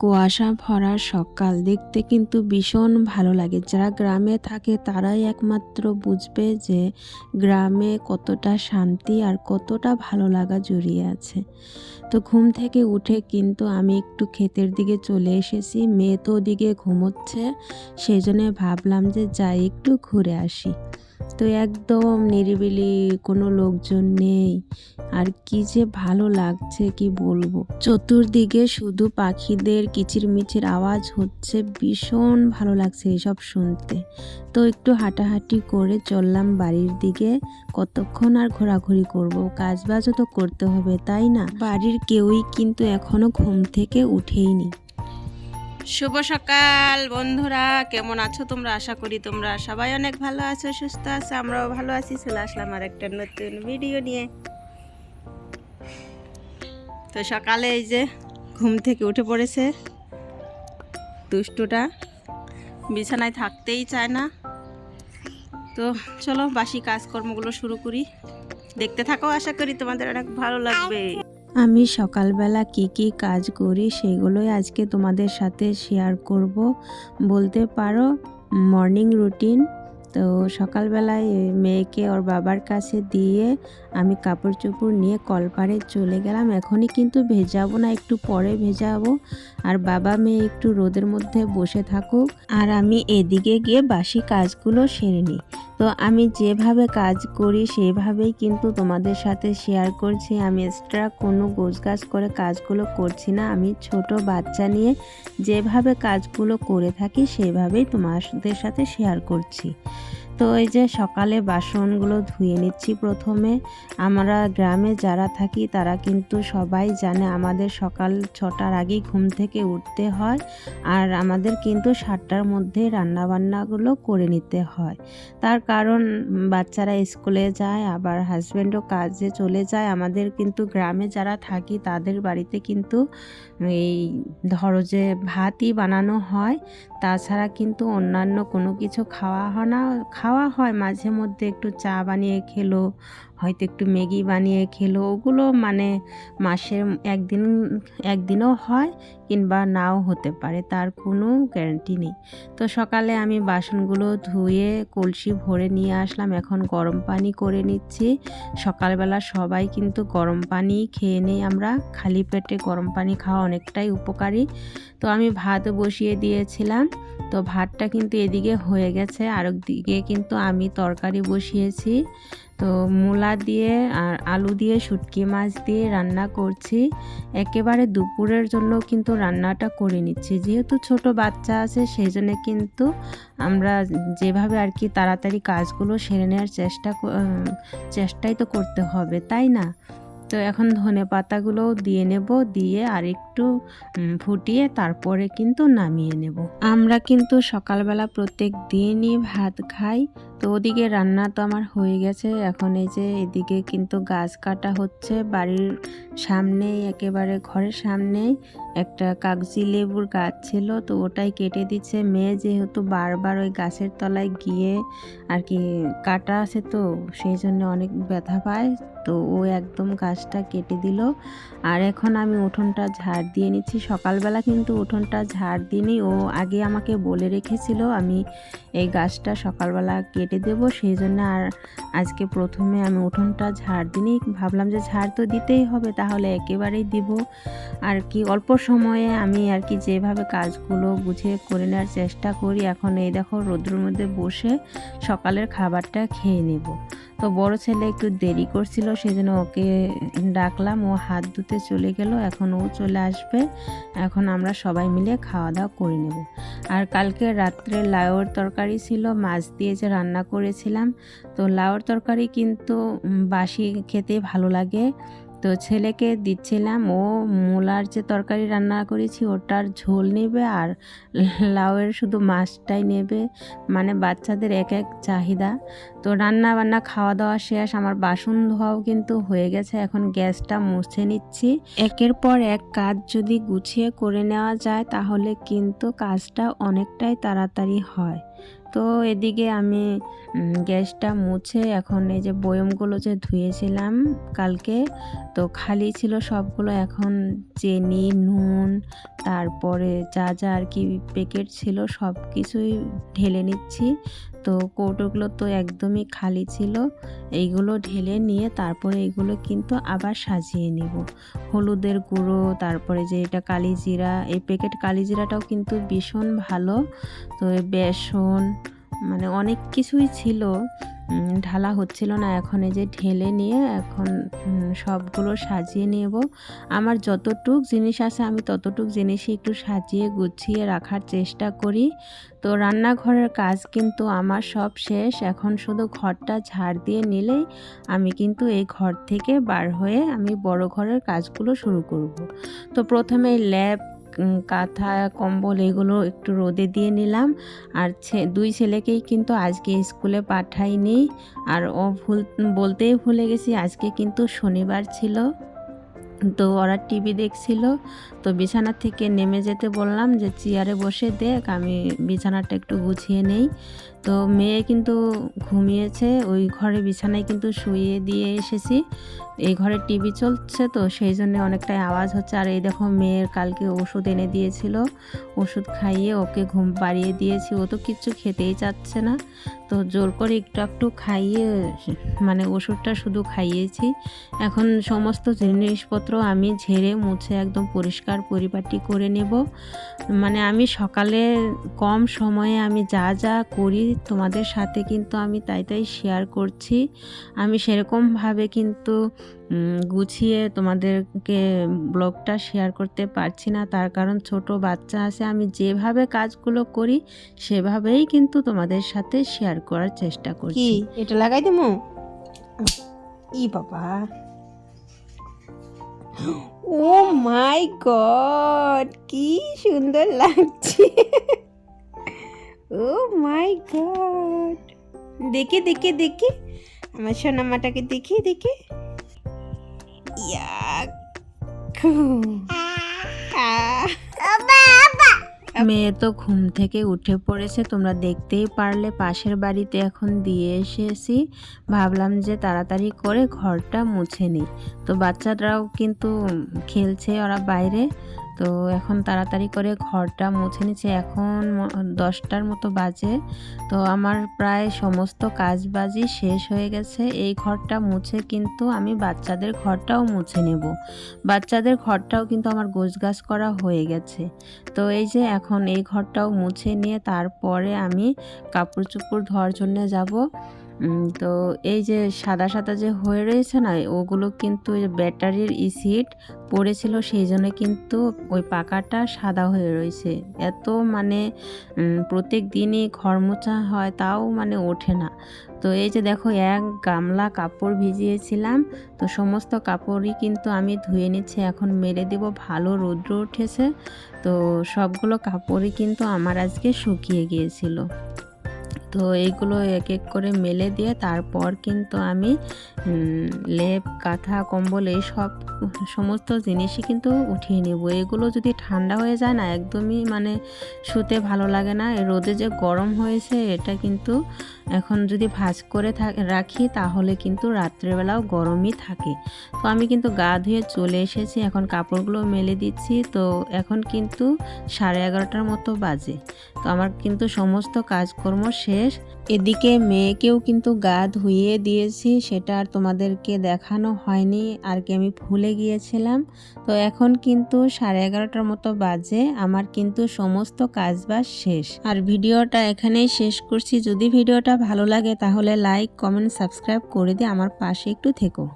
কুয়াশা ভরা সকাল দেখতে কিন্তু ভীষণ ভালো লাগে। যারা গ্রামে থাকে তারাই একমাত্র বুঝবে যে গ্রামে কতটা শান্তি আর কতটা ভালো লাগা জড়িয়ে আছে। তো ঘুম থেকে উঠে কিন্তু আমি একটু ক্ষেতের দিকে চলে এসেছি, মেয়ে তো ওদিকে ঘুমোচ্ছে, সেই জন্য ভাবলাম যে যাই, একটু ঘুরে আসি। তো একদম নিরিবিলি কোনো লোকজন নেই। আর কি যে ভালো লাগছে, কি বলব? চতুর্দিকে শুধু পাখিদের কিচিরমিচির আওয়াজ হচ্ছে, ভীষণ ভালো লাগছে এসব শুনতে। তো একটু হাঁটাহাঁটি করে চললাম বাড়ির দিকে। কতক্ষণ আর ঘোরাঘুরি করব? কাজবাজও তো করতে হবে, তাই না? বাড়ির কেউই কিন্তু এখনও ঘুম থেকে উঠেইনি। শুভ সকাল, বন্ধুরা। কেমন আছো তোমরা? আশা করি তোমরা সবাই অনেক ভালো আছো, সুস্থ আছো। আমরাও ভালো আছি। চলে আসলাম আর একটা নতুন ভিডিও নিয়ে। তো সকালে এই যে ঘুম থেকে উঠে পড়েছে দুষ্টুটা। বিছানায় থাকতেই চায় না। তো চলো বাসি কাজকর্মগুলো শুরু করি। দেখতে থাকো, আশা করি তোমাদের অনেক ভালো লাগবে। আমি সকালবেলা কি কি কাজ করি সেগুলোই আজকে তোমাদের সাথে শেয়ার করব। বলতে পারো মর্নিং রুটিন তো সকালবেলায় মেয়েকে ওর বাবার কাছে দিয়ে আমি কাপড় চোপড় নিয়ে কলপারে চলে গেলাম। এখনই কিন্তু ভেজাবো না, একটু পরে ভেজাবো। আর বাবা মেয়ে একটু রোদের মধ্যে বসে থাকুক। আর আমি এদিকে গিয়ে বাসি কাজগুলো সেরে নিই। তো আমি যেভাবে কাজ করি, সেভাবেই কিন্তু তোমাদের সাথে শেয়ার করছি। আমি এক্সট্রা কোনো গোছগাছ করে কাজগুলো করছি না। আমি ছোট বাচ্চা নিয়ে যেভাবে কাজগুলো করে থাকি, সেভাবেই তোমাদের সাথে শেয়ার করছি। তো এই যে সকালে বাসনগুলো ধুয়ে নিচ্ছি প্রথমে। আমরা গ্রামে যারা থাকি তারা কিন্তু সবাই জানে আমাদের সকাল ছটার আগেই ঘুম থেকে উঠতে হয় আর আমাদের কিন্তু সাতটার মধ্যে রান্নাবান্নাগুলো করে নিতে হয়। তার কারণ বাচ্চারা স্কুলে যায়, আবার হাজব্যান্ডও কাজে চলে যায়। আমাদের কিন্তু গ্রামে যারা থাকি তাদের বাড়িতে কিন্তু এই ধরো যে ভাতই বানানো হয়। তাছাড়া কিন্তু অন্যান্য কোনো কিছু খাওয়া হয় না, খাওয়া হয় মাঝে মধ্যে একটু চা বানিয়ে খেলো, হয়তো একটু ম্যাগি বানিয়ে খেলো, ওগুলো মানে মাসের একদিন, একদিনও হয় কিংবা নাও হতে পারে, তার কোনো গ্যারান্টি নেই। তো সকালে আমি বাসনগুলো ধুয়ে কলসি ভরে নিয়ে আসলাম, এখন গরম পানি করে নিচ্ছি। সকালবেলা সবাই কিন্তু গরম পানি খেয়ে নেই আমরা, খালি পেটে গরম পানি খাওয়া অনেকটাই উপকারী। তো আমি ভাত বসিয়ে দিয়েছিলাম তো ভাতটা কিন্তু এদিকে হয়ে গেছে, আর দিকে কিন্তু আমি তরকারি বসিয়েছি। তো মূলা দিয়ে আর আলু দিয়ে, শুটকি মাছ দিয়ে রান্না করছি। একেবারে দুপুরের জন্য কিন্তু রান্নাটা করে নিচ্ছি। যেহেতু ছোট বাচ্চা আছে সেই জন্য কিন্তু আমরা যেভাবে আর কি তাড়াতাড়ি কাজগুলো সেরে নেওয়ার চেষ্টা চেষ্টাই তো করতে হবে, তাই না? তো এখন ধনে পাতাগুলোও দিয়ে নেব, দিয়ে আর একটু ফুটিয়ে তারপরে কিন্তু নামিয়ে নেব। আমরা কিন্তু সকালবেলা প্রত্যেক দিনই ভাত খাই। তো ওদিকে রান্না তো আমার হয়ে গেছে। এখন এই যে এদিকে কিন্তু গাছ কাটা হচ্ছে। বাড়ির সামনেই, একেবারে ঘরের সামনেই একটা কাগজি লেবুর গাছ ছিল। তো ওটাই কেটে দিচ্ছে। মেয়ে যেহেতু বারবার ওই গাছের তলায় গিয়ে আর কি কাটা আছে তো, সেই জন্য অনেক ব্যথা পায়। তো ও একদম গাছটা কেটে দিল। আর এখন আমি উঠোনটা ঝাড় দিয়ে নিচ্ছি। সকালবেলা কিন্তু উঠোনটা ঝাড় দিইনি। ও আগে আমাকে বলে রেখেছিল, আমি এই গাছটা সকালবেলা কেটে দেব, সেই জন্য আর আজকে প্রথমে আমি উঠোনটা ঝাড় দিইনি। ভাবলাম যে ঝাড় তো দিতেই হবে, তাহলে একেবারেই দিব। আর কি, অল্প সময়ে আমি আর কি যেভাবে কাজগুলো বুঝে করে নেওয়ার চেষ্টা করি, এখন এই দেখো রোদ্রের মধ্যে বসে সকালের খাবারটা খেয়ে নেব। তো বড় ছেলে একটু দেরি করছিল, সেজন্য ওকে ডাকলাম। ও হাত ধুতে চলে গেল, এখন ও চলে আসবে। এখন আমরা সবাই মিলে খাওয়া দাওয়া করে নেব। আর কালকে রাত্রে লাউর তরকারি ছিল, মাছ দিয়ে যে রান্না করেছিলাম। তো লাউর তরকারি কিন্তু বাসি খেতে ভালো লাগে। তো ছেলেকে দিচ্ছিলাম, ও মূলার যে তরকারি রান্না করেছি ওটার ঝোল নেবে আর লাউয়ের শুধু মাছটাই নেবে মানে বাচ্চাদের এক এক চাহিদা। তো রান্না বান্না খাওয়া দাওয়া শেষ, আমার বাসন ধোয়াও কিন্তু হয়ে গেছে, এখন গ্যাসটা মুছে নিচ্ছি। একের পর এক কাজ যদি গুছিয়ে করে নেওয়া যায়, তাহলে কিন্তু কাজটা অনেকটাই তাড়াতাড়ি হয়। তো এদিকে আমি গ্যাসটা মুছে এখন এই যে বয়মগুলো যে ধুয়েছিলাম কালকে, তো খালি ছিল সবগুলো এখন চিনি, নুন, তারপরে যা যা আর কি প্যাকেট ছিল সব কিছুই ঢেলে নিচ্ছি। তো কৌটোগুলো তো একদমই খালি ছিল, এইগুলো ঢেলে নিয়ে তারপরে এগুলো কিন্তু আবার সাজিয়ে নিব। হলুদের গুঁড়ো, তারপরে যে এটা কালিজিরা, এই প্যাকেট কালিজিরাটাও কিন্তু ভীষণ ভালো। তো বেসন মানে অনেক কিছুই ছিল। ঢালা হচ্ছিল না। এখন এই যে ঢেলে নিয়ে এখন সবগুলো সাজিয়ে নেব। আমার যতটুক জিনিস আছে আমি ততটুক জিনিসই একটু সাজিয়ে গুছিয়ে রাখার চেষ্টা করি। তো রান্নাঘরের কাজ কিন্তু আমার সব শেষ। এখন শুধু ঘরটা ঝাড় দিয়ে নিলেই আমি কিন্তু এই ঘর থেকে বার হয়ে আমি বড় ঘরের কাজগুলো শুরু করব। তো প্রথমে ল্যাব কাঁথা, কম্বল এগুলো একটু রোদে দিয়ে নিলাম। আর দুই ছেলেকেই কিন্তু আজকে স্কুলে পাঠাইনি। আর ও ভুল, বলতেই ভুলে গেছি, আজকে কিন্তু শনিবার ছিল। তো ওরা টিভি দেখছিল। তো বিছানা থেকে নেমে যেতে বললাম যে, চেয়ারে বসে দেখ, আমি বিছানাটা একটু গুছিয়ে নেই। তো মেয়ে কিন্তু ঘুমিয়েছে, ওই ঘরে বিছানায় কিন্তু শুয়ে দিয়ে এসেছি। এই ঘরে টিভি চলছে তো, সেই জন্য অনেকটাই আওয়াজ হচ্ছে। আর এই দেখো, মেয়ের কালকে ওষুধ এনে দিয়েছিল। ওষুধ খাইয়ে ওকে ঘুম পাড়িয়ে দিয়েছি। ও তো কিচ্ছু খেতেই চাচ্ছে না। তো জোর করে একটু একটু খাইয়ে মানে ওষুধটা শুধু খাইয়েছি। এখন সমস্ত জিনিসপত্র আমি ঝেড়ে মুছে একদম পরিষ্কার পরিপাটি করে নেব। মানে আমি সকালে কম সময়ে আমি যা যা করি তোমাদের সাথে কিন্তু আমি তাই তাই শেয়ার করছি। আমি সেরকমভাবে কিন্তু গুছিয়ে তোমাদেরকে ব্লগটা শেয়ার করতে পারছি না। তার কারণ ছোট বাচ্চা আছে, আমি যেভাবে কাজগুলো করি, সেভাবেই কিন্তু তোমাদের সাথে শেয়ার করার চেষ্টা করছি। এটা লাগাই দেবো ই বাবা। ও মাই গড, কি সুন্দর লাগছে। ও মাই গড দেখে দেখে দেখে। আমার সোনামাটাকে দেখে দেখে। মেয়ে তো ঘুম থেকে উঠে পড়েছে তোমরা দেখতেই পারলে। পাশের বাড়িতে এখন দিয়ে এসেছি। ভাবলাম যে তাড়াতাড়ি করে ঘরটা মুছে নিই। তো বাচ্চারাও কিন্তু খেলছে ওরা বাইরে। তো এখন তাড়াতাড়ি করে ঘরটা মুছে নিচ্ছে। এখন দশটার মতো বাজে। তো আমার প্রায় সমস্ত কাজবাজি শেষ হয়ে গেছে। এই ঘরটা মুছে কিন্তু আমি বাচ্চাদের ঘরটাও মুছে নেব। বাচ্চাদের ঘরটাও কিন্তু আমার গোছগাছ করা হয়ে গেছে। তো এই যে এখন এই ঘরটাও মুছে নিয়ে তারপরে আমি কাপড় চোপড় ধোয়ার জন্য যাব। তো এই যে সাদা সাদা যে হয়ে রয়েছে না, ওগুলো কিন্তু ব্যাটারির ইসিড পড়েছিল, সেই জন্য কিন্তু ওই পাকাটা সাদা হয়ে রয়েছে। এত মানে প্রত্যেক দিনই ঘর মোছা হয়, তাও মানে ওঠে না। তো এই যে দেখো, এক গামলা কাপড় ভিজিয়েছিলাম, তো সমস্ত কাপড়ই কিন্তু আমি ধুয়ে নিচ্ছি, এখন মেরে দিব, ভালো রৌদ্র উঠেছে, তো সবগুলো কাপড়ই কিন্তু আমার আজকে শুকিয়ে গিয়েছিল। তো এইগুলো এক এক করে মেলে দিয়ে তারপর কিন্তু আমি লেপ, কাঁথা, কম্বল এই সব সমস্ত জিনিসই কিন্তু উঠিয়ে নেব। এগুলো যদি ঠান্ডা হয়ে যায় না, একদমই মানে শুতে ভালো লাগে না। রোদে যে গরম হয়েছে, এটা কিন্তু এখন যদি ভাজ করে রাখি তাহলে কিন্তু রাত্রেবেলাও গরমই থাকে। তো আমি কিন্তু গা ধুয়ে চলে এসেছি, এখন কাপড়গুলো মেলে দিচ্ছি। তো এখন কিন্তু সাড়ে এগারোটার মতো বাজে। তো আমার কিন্তু সমস্ত কাজকর্ম শেষ। এদিকে মেয়েকেও কিন্তু গা ধুইয়ে দিয়েছি, সেটা আর তোমাদেরকে দেখানো হয়নি, আর কি আমি ভুলে গিয়েছিলাম। তো এখন কিন্তু সাড়ে এগারোটার মতো বাজে, আমার কিন্তু সমস্ত কাজ কাজবাজ শেষ। আর ভিডিওটা এখানেই শেষ করছি। যদি ভিডিওটা ভালো লাগে তাহলে লাইক কমেন্ট সাবস্ক্রাইব করে দিয়ে আমার পাশে একটু থেকো।